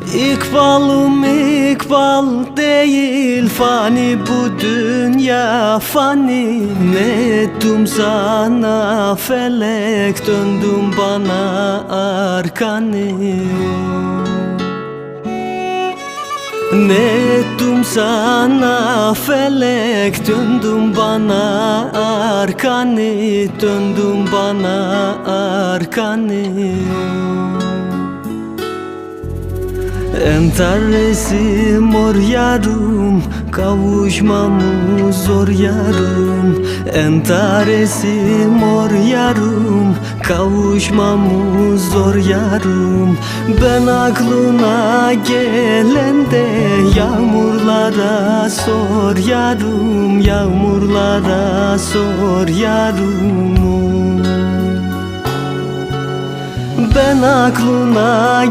İkbalım ikbal değil fani bu dünya fani Ne? Ettim sana felek döndüm bana arkanı ne? Ettim sana felek döndüm bana arkanı döndüm bana arkanı Entaresi mor yarım Kavuşmamız zor yarım. Entaresi mor yarım Kavuşmamız zor yarım. Ben aklına gelende Yağmurlara sor yarım Yağmurlara sor yarım Ben aklına